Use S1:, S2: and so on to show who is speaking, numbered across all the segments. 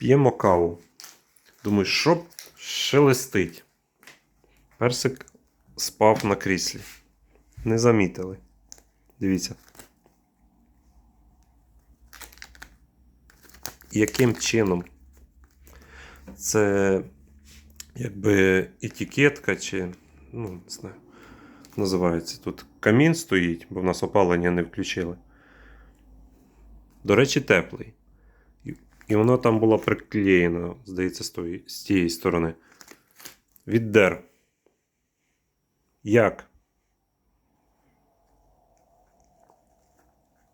S1: П'ємо каву. Думаю, що шелестить. Персик спав на кріслі. Не замітили. Дивіться. Яким чином? Це якби етикетка чи, ну, не знаю, називається. Тут камін стоїть, бо в нас опалення не включили. До речі, теплий. І- воно там було приклеєно, здається, з, тої, з тієї сторони. Віддер. Як?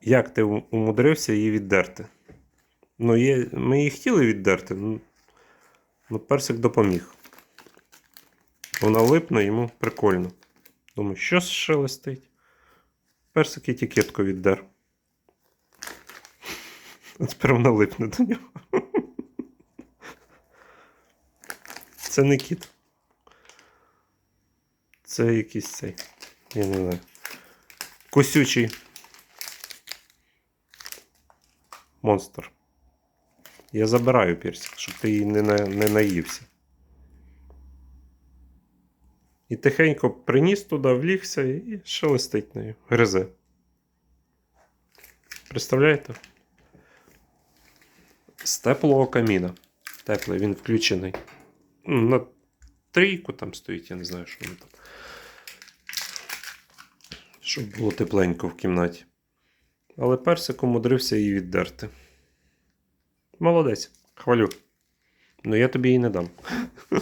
S1: Як ти умудрився її віддерти? Ну, є, ми її хотіли віддерти, ну, ну персик допоміг. Вона липне, йому прикольно. Думаю, що шелестить? Персик етикетку віддер. Тепер вона липне до нього. Це не кіт. Це якийсь цей. Я не знаю. Косючий. Монстр. Я забираю персик, щоб ти її не, на, не наївся. І тихенько приніс туди, влігся і шелестить нею. Гризе. Представляєте? З теплого каміна. Теплий, він включений. Ну, На трійку там стоїть, я не знаю, що воно там. Щоб було тепленько в кімнаті. Але персик умудрився її віддерти. Молодець, хвалю. Ну я тобі її не дам.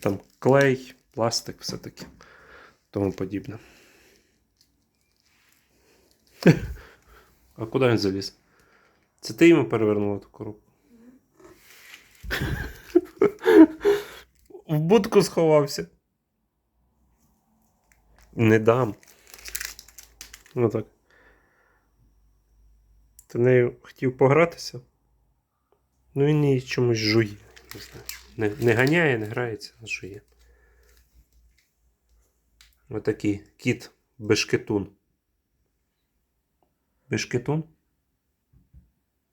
S1: Там клей, пластик, все таке. Тому подібне. А куди він заліз? Це ти йому перевернула ту коробку? В будку сховався. Не дам. Ну так. Ти нею хотів погратися? Ну він її чомусь жує. Не знаю. Не, не ганяє, не грається, а жує. Отакий кіт бешкетун. Бешкетун?